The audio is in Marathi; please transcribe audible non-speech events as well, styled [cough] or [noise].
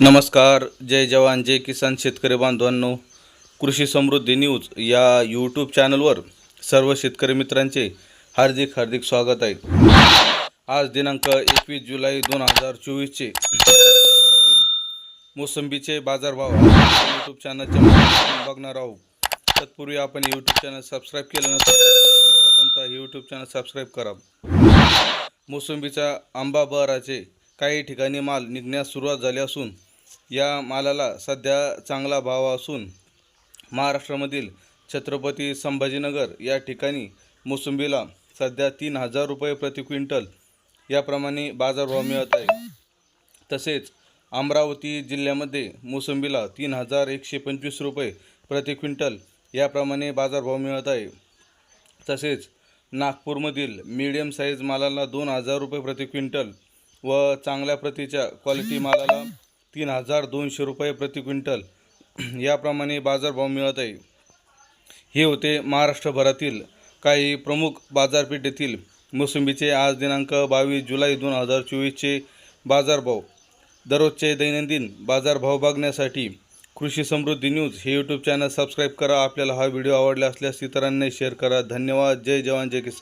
नमस्कार जय जवान जय किसान शेतकरी बांधवांनो. कृषी समृद्धी न्यूज या यूट्यूब चॅनलवर सर्व शेतकरी मित्रांचे हार्दिक हार्दिक स्वागत आहे. आज दिनांक एकवीस जुलै दोन हजार चोवीसचे मोसंबीचे बाजारभाव यूट्यूब चॅनलच्या बघणार आहोत. तत्पूर्वी आपण यूट्यूब चॅनल सबस्क्राईब केलं नसेल तर प्रथमतः यूट्यूब चॅनल सबस्क्राईब करा. मोसंबीचा आंबा बहराचे काही ठिकाणी माल निघण्यास सुरुवात झाली असून या मालाला सध्या चांगला भाव असून महाराष्ट्रामधील छत्रपती संभाजीनगर या ठिकाणी मोसंबीला सध्या तीन हजार रुपये प्रति क्विंटल याप्रमाणे बाजारभाव मिळत आहे. तसेच अमरावती जिल्ह्यामध्ये मोसंबीला तीन हजार एकशे पंचवीस रुपये प्रति क्विंटल याप्रमाणे बाजारभाव मिळत आहे. तसेच नागपूरमधील मीडियम साईज मालाला दोन हजार रुपये प्रति क्विंटल व चांगल्या प्रतीच्या क्वालिटी मालाला तीन हजार दोनशे रुपये प्रति क्विंटल. [clears throat] याप्रमाणे बाजारभाव मिळत आहे. हे होते महाराष्ट्रभरातील काही प्रमुख बाजारपेठेतील मोसंबीचे आज दिनांक बावीस जुलै दोन हजार चोवीसचे बाजारभाव. दररोजचे दैनंदिन बाजारभाव बघण्यासाठी कृषी समृद्धी न्यूज हे यूट्यूब चॅनल सबस्क्राईब करा. आपल्याला हा व्हिडिओ आवडला असल्यास इतरांनाही शेअर करा. धन्यवाद. जय जवान जय किसान.